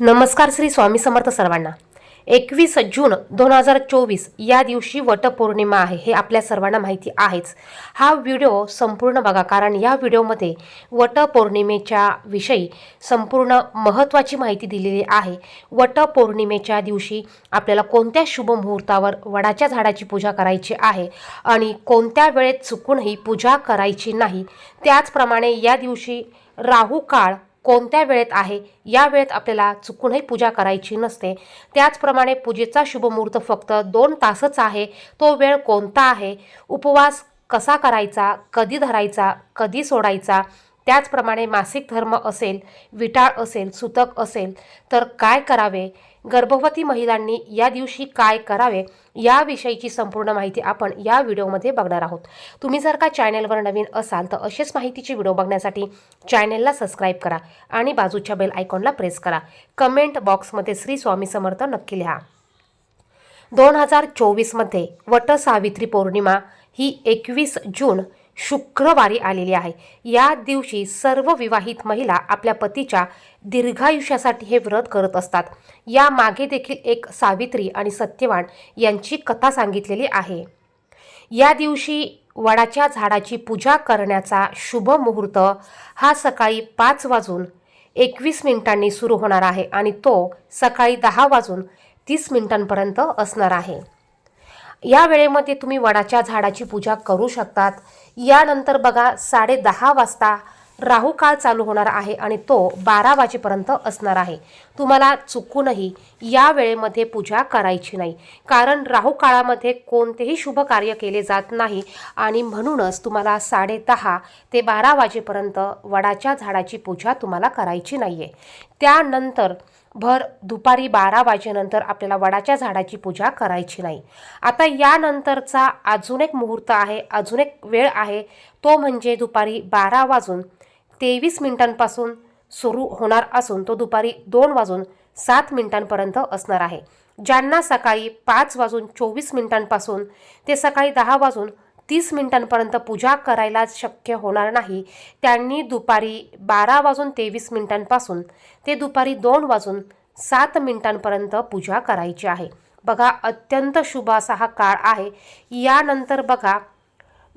नमस्कार श्री स्वामी समर्थ सर्वांना. एकवीस जून दोन हजार चोवीस या दिवशी वटपौर्णिमा आहे हे आपल्या सर्वांना माहिती आहेच. हा व्हिडिओ संपूर्ण बघा कारण या व्हिडिओमध्ये वटपौर्णिमेच्या विषयी संपूर्ण महत्त्वाची माहिती दिलेली आहे. वटपौर्णिमेच्या दिवशी आपल्याला कोणत्या शुभ मुहूर्तावर वडाच्या झाडाची पूजा करायची आहे आणि कोणत्या वेळेत चुकूनही पूजा करायची नाही त्याचप्रमाणे या दिवशी राहू काळ कोणत्या वेळेत आहे या वेळेत आपल्याला चुकूनही पूजा करायची नसते. त्याचप्रमाणे पूजेचा शुभमुहूर्त फक्त दोन तासच आहे तो वेळ कोणता आहे उपवास कसा करायचा कधी धरायचा कधी सोडायचा त्याचप्रमाणे मासिक धर्म असेल विटाळ असेल सुतक असेल तर काय करावे गर्भवती महिलांनी या दिवशी काय करावे याविषयीची संपूर्ण माहिती आपण या व्हिडिओमध्ये बघणार आहोत. तुम्ही जर का चॅनलवर नवीन असाल तर असेच माहितीची व्हिडिओ बघण्यासाठी चॅनेलला सबस्क्राईब करा आणि बाजूच्या बेल आयकॉनला प्रेस करा. कमेंट बॉक्समध्ये श्री स्वामी समर्थ नक्की लिहा. दोन हजार चोवीसमध्ये वटसावित्री पौर्णिमा ही एकवीस जून शुक्रवारी आलेली आहे. या दिवशी सर्व विवाहित महिला आपल्या पतीच्या दीर्घायुष्यासाठी हे व्रत करत असतात. या मागे देखील एक सावित्री आणि सत्यवान यांची कथा सांगितलेली आहे. या दिवशी वडाच्या झाडाची पूजा करण्याचा शुभ मुहूर्त हा सकाळी पाच वाजून एकवीस मिनिटांनी सुरू होणार आहे आणि तो सकाळी दहा वाजून तीस मिनिटांपर्यंत असणार आहे. या वेळेमध्ये तुम्ही वडाच्या झाडाची पूजा करू शकतात. यानंतर बघा साडे दहा वाजता राहू काळ चालू होणार आहे आणि तो बारा वाजेपर्यंत असणार आहे. तुम्हाला चुकूनही या वेळेमध्ये पूजा करायची नाही. कारण राहू काळामध्ये कोणतेही शुभ कार्य केले जात नाही आणि म्हणूनच तुम्हाला साडे दहा ते बारा वाजेपर्यंत वडाच्या झाडाची पूजा तुम्हाला करायची नाही आहे त्यानंतर भर दुपारी बारा वाजेनंतर आपल्याला वडाच्या झाडाची पूजा करायची नाही. आता यानंतरचा अजून एक मुहूर्त आहे अजून एक वेळ आहे. तो म्हणजे दुपारी बारा वाजून तेवीस मिनिटांपासून सुरू होणार असून तो दुपारी दोन वाजून सात मिनिटांपर्यंत असणार आहे. ज्यांना सकाळी पाच वाजून चोवीस मिनिटांपासून ते सकाळी दहा वाजून तीस मिनिटांपर्यंत पूजा करायला शक्य होणार नाही. त्यांनी दुपारी बारा वाजून तेवीस मिनिटांपासून ते दुपारी दोन वाजून सात मिनिटांपर्यंत पूजा करायची आहे. बघा अत्यंत शुभ असा हा काळ आहे. यानंतर बघा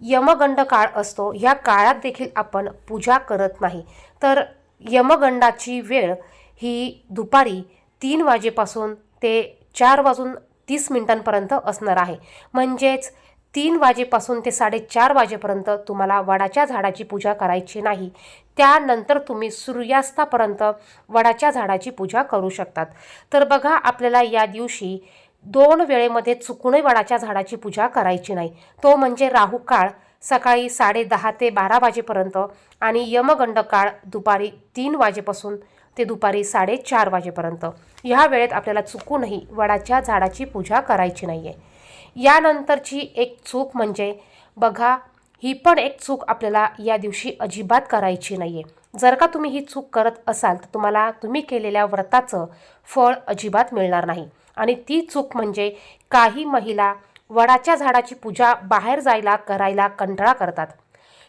यमगंड काळ असतो. ह्या काळात देखील आपण पूजा करत नाही. तर यमगंडाची वेळ ही दुपारी तीन वाजेपासून ते चार वाजून तीस मिनिटांपर्यंत असणार आहे. म्हणजेच तीन वाजेपासून ते साडेचार वाजेपर्यंत तुम्हाला वडाच्या झाडाची पूजा करायची नाही. त्यानंतर तुम्ही सूर्यास्तापर्यंत वडाच्या झाडाची पूजा करू शकतात. तर बघा आपल्याला या दिवशी दोन वेळेमध्ये चुकूनही वडाच्या झाडाची पूजा करायची नाही. तो म्हणजे राहू काळ सकाळी साडे दहा ते बारा वाजेपर्यंत आणि यमगंड काळ दुपारी तीन वाजेपासून ते दुपारी साडेचार वाजेपर्यंत. ह्या वेळेत आपल्याला चुकूनही वडाच्या झाडाची पूजा करायची नाही आहे यानंतरची एक चूक म्हणजे बघा ही पण एक चूक आपल्याला या दिवशी अजिबात करायची नाही आहे जर का तुम्ही ही चूक करत असाल तर तुम्हाला तुम्ही केलेल्या व्रताचं फळ अजिबात मिळणार नाही. आणि ती चूक म्हणजे काही महिला वडाच्या झाडाची पूजा बाहेर जायला करायला कंटाळा करतात.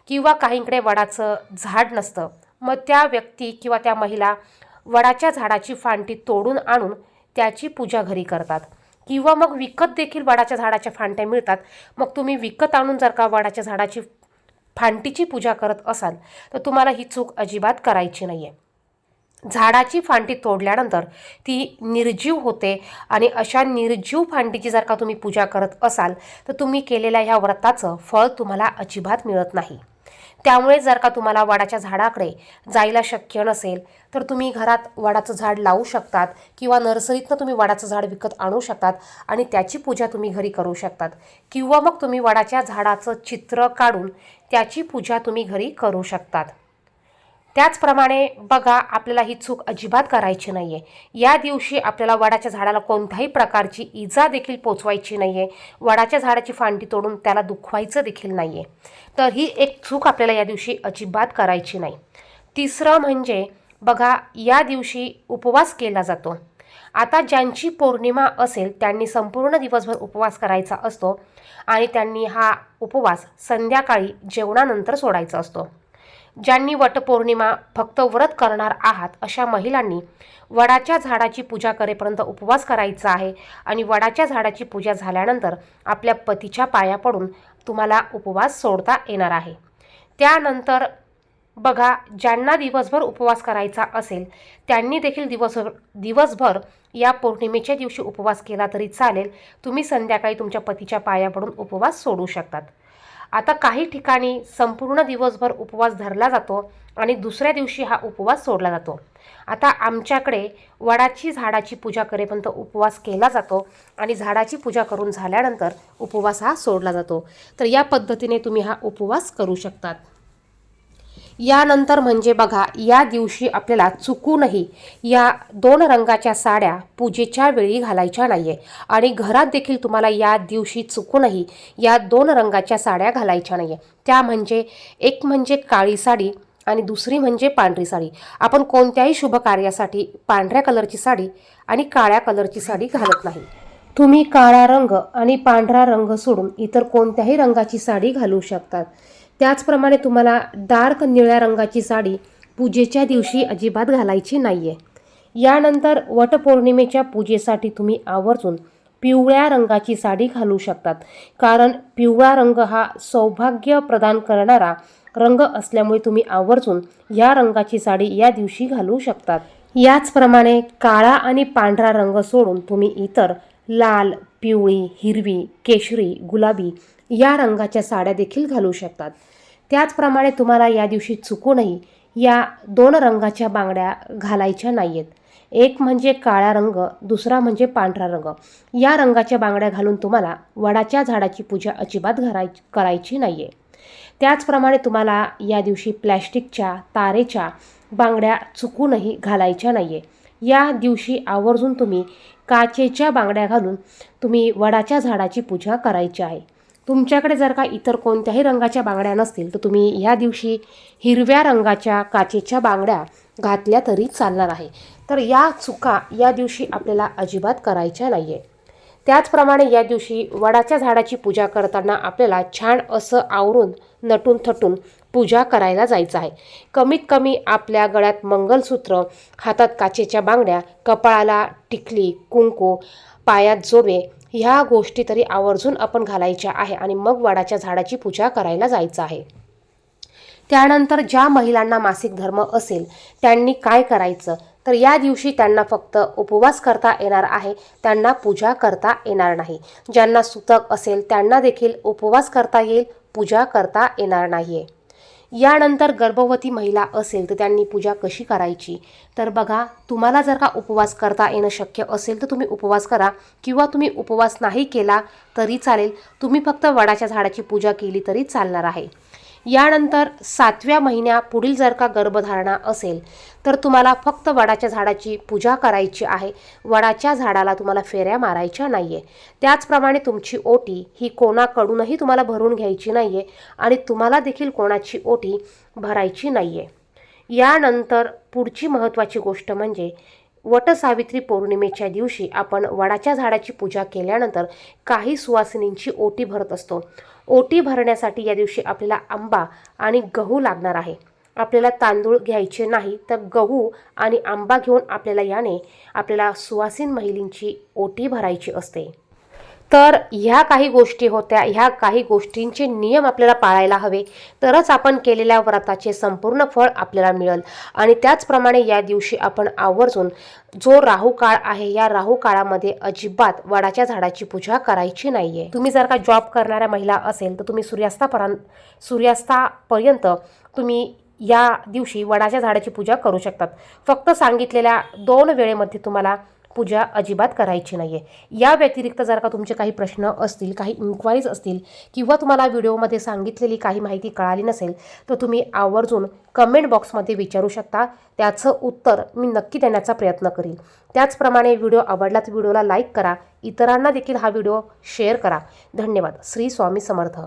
किंवा काहींकडे वडाचं झाड नसतं. मग त्या व्यक्ती किंवा त्या महिला वडाच्या झाडाची फांटी तोडून आणून त्याची पूजा घरी करतात. किंवा मग विकत देखील वडाच्या झाडाच्या फांट्या मिळतात. मग तुम्ही विकत आणून जर का वडाच्या झाडाची फांटीची पूजा करत असाल तर तुम्हाला ही चूक अजिबात करायची नाही आहे झाडाची फांटी तोडल्यानंतर ती निर्जीव होते आणि अशा निर्जीव फांटीची जर का तुम्ही पूजा करत असाल तर तुम्ही केलेल्या ह्या व्रताचं फळ तुम्हाला अजिबात मिळत नाही. त्यामुळे जर का तुम्हाला वडाच्या झाडाकडे जायला शक्य नसेल तर तुम्ही घरात वडाचं झाड लावू शकतात किंवा नर्सरीतनं तुम्ही वडाचं झाड विकत आणू शकतात आणि त्याची पूजा तुम्ही घरी करू शकतात. किंवा मग तुम्ही वडाच्या झाडाचं चित्र काढून त्याची पूजा तुम्ही घरी करू शकतात. त्याचप्रमाणे बघा आपल्याला ही चूक अजिबात करायची नाही आहे या दिवशी आपल्याला वडाच्या झाडाला कोणत्याही प्रकारची इजा देखील पोचवायची नाही आहे वडाच्या झाडाची फांदी तोडून त्याला दुखवायचं देखील नाही आहे तर ही एक चूक आपल्याला या दिवशी अजिबात करायची नाही. तिसरं म्हणजे बघा या दिवशी उपवास केला जातो. आता ज्यांची पौर्णिमा असेल त्यांनी संपूर्ण दिवसभर उपवास करायचा असतो आणि त्यांनी हा उपवास संध्याकाळी जेवणानंतर सोडायचा असतो. ज्यांनी वटपौर्णिमा फक्त व्रत करणार आहात अशा महिलांनी वडाच्या झाडाची पूजा करेपर्यंत उपवास करायचा आहे आणि वडाच्या झाडाची पूजा झाल्यानंतर आपल्या पतीच्या पाया पडून तुम्हाला उपवास सोडता येणार आहे. त्यानंतर बघा ज्यांना दिवसभर उपवास करायचा असेल त्यांनी देखील दिवसभर दिवसभर या पौर्णिमेच्या दिवशी उपवास केला तरी चालेल. तुम्ही संध्याकाळी तुमच्या पतीच्या पाया पडून उपवास सोडू शकतात. आता काही ठिकाणी संपूर्ण दिवसभर उपवास धरला जातो आणि दुसऱ्या दिवशी हा उपवास सोडला जातो. आता आमच्याकडे वडाची झाडाची पूजा करेपर्यंत उपवास केला जातो आणि झाडाची पूजा करून झाल्यानंतर उपवास हा सोडला जातो. तर या पद्धतीने तुम्ही हा उपवास करू शकतात. यानंतर म्हणजे बघा या दिवशी आपल्याला चुकूनही या दोन रंगाच्या साड्या पूजेच्या वेळी घालायच्या नाही आहे आणि घरात देखील तुम्हाला या दिवशी चुकूनही या दोन रंगाच्या साड्या घालायच्या नाही आहे त्या म्हणजे एक म्हणजे काळी साडी आणि दुसरी म्हणजे पांढरी साडी. आपण कोणत्याही शुभ कार्यासाठी पांढऱ्या कलरची साडी आणि काळ्या कलरची साडी घालत नाही. तुम्ही काळा रंग आणि पांढरा रंग सोडून इतर कोणत्याही रंगाची साडी घालू शकतात. त्याचप्रमाणे तुम्हाला डार्क निळ्या रंगाची साडी पूजेच्या दिवशी अजिबात घालायची नाही आहे यानंतर वटपौर्णिमेच्या पूजेसाठी तुम्ही आवर्जून पिवळ्या रंगाची साडी घालू शकतात. कारण पिवळा रंग हा सौभाग्य प्रदान करणारा रंग असल्यामुळे तुम्ही आवर्जून या रंगाची साडी या दिवशी घालू शकतात. याचप्रमाणे काळा आणि पांढरा रंग सोडून तुम्ही इतर लाल पिवळी हिरवी केशरी गुलाबी या रंगाच्या साड्या देखील घालू शकतात. त्याचप्रमाणे तुम्हाला या दिवशी चुकूनही या दोन रंगाच्या बांगड्या घालायच्या नाही आहेत एक म्हणजे काळा रंग दुसरा म्हणजे पांढरा रंग. या रंगाच्या बांगड्या घालून तुम्हाला वडाच्या झाडाची पूजा अजिबात घराय करायची नाही आहे त्याचप्रमाणे तुम्हाला या दिवशी प्लॅस्टिकच्या तारेच्या बांगड्या चुकूनही घालायच्या नाही आहे या दिवशी आवर्जून तुम्ही काचेच्या बांगड्या घालून तुम्ही वडाच्या झाडाची पूजा करायची आहे. तुमच्याकडे जर का इतर कोणत्याही रंगाच्या बांगड्या नसतील तर तुम्ही ह्या दिवशी हिरव्या रंगाच्या काचेच्या बांगड्या घातल्या तरी चालणार आहे. तर या चुका या दिवशी आपल्याला अजिबात करायच्या नाही आहे त्याचप्रमाणे या दिवशी वडाच्या झाडाची पूजा करताना आपल्याला छान असं आवरून नटून थटून पूजा करायला जायचं आहे. कमीत कमी आपल्या गळ्यात मंगलसूत्र हातात काचेच्या बांगड्या कपाळाला टिकली कुंकू पायात जोबे ह्या गोष्टी तरी आवर्जून आपण घालायच्या आहे आणि मग वडाच्या झाडाची पूजा करायला जायचं आहे. त्यानंतर ज्या महिलांना मासिक धर्म असेल त्यांनी काय करायचं? तर या दिवशी त्यांना फक्त उपवास करता येणार आहे त्यांना पूजा करता येणार नाही. ज्यांना सुतक असेल त्यांना देखील उपवास करता येईल पूजा करता येणार नाही आहे यानंतर गर्भवती महिला असेल तर त्यांनी पूजा कशी करायची? तर बघा तुम्हाला जर का उपवास करता येणं शक्य असेल तर तुम्ही उपवास करा. किंवा तुम्ही उपवास नाही केला तरी चालेल. तुम्ही फक्त वडाच्या झाडाची पूजा केली तरी चालणार आहे. यानंतर सातव्या महिन्या पुढील जर का गर्भधारणा असेल तर तुम्हाला फक्त वडाच्या झाडाची पूजा करायची आहे. वडाच्या झाडाला तुम्हाला फेऱ्या मारायच्या नाही आहे त्याचप्रमाणे तुमची ओटी ही कोणाकडूनही तुम्हाला भरून घ्यायची नाही आहे आणि तुम्हाला देखील कोणाची ओटी भरायची नाही आहे यानंतर पुढची महत्त्वाची गोष्ट म्हणजे वटसावित्री पौर्णिमेच्या दिवशी आपण वडाच्या झाडाची पूजा केल्यानंतर काही सुवासिनींची ओटी भरत असतो. ओटी भरण्यासाठी या दिवशी आपल्याला आंबा आणि गहू लागणार आहे. आपल्याला तांदूळ घ्यायचे नाही तर गहू आणि आंबा घेऊन आपल्याला याने आपल्याला सुवासीन महिलींची ओटी भरायची असते. तर ह्या काही गोष्टी होत्या ह्या काही गोष्टींचे नियम आपल्याला पाळायला हवे. तरच आपण केलेल्या व्रताचे संपूर्ण फळ आपल्याला मिळेल. आणि त्याचप्रमाणे या दिवशी आपण आवर्जून जो राहू काळ आहे या राहू काळामध्ये अजिबात वडाच्या झाडाची पूजा करायची नाही आहे तुम्ही जर का जॉब करणाऱ्या महिला असेल तर तुम्ही सूर्यास्तापर्यंत सूर्यास्तापर्यंत तुम्ही या दिवशी वडाच्या झाडाची पूजा करू शकतात. फक्त सांगितलेल्या दोन वेळेमध्ये तुम्हाला पूजा अजिबात करायची नाही आहे या व्यतिरिक्त जर का तुमचे काही प्रश्न असतील काही इन्क्वायरीज असतील किंवा तुम्हाला व्हिडिओमध्ये सांगितलेली काही माहिती कळाली नसेल तर तुम्ही आवर्जून कमेंट बॉक्समध्ये विचारू शकता. त्याचं उत्तर मी नक्की देण्याचा प्रयत्न करीन. त्याचप्रमाणे व्हिडिओ आवडला तर व्हिडिओला लाईक करा. इतरांना देखील हा व्हिडिओ शेअर करा. धन्यवाद. श्री स्वामी समर्थ.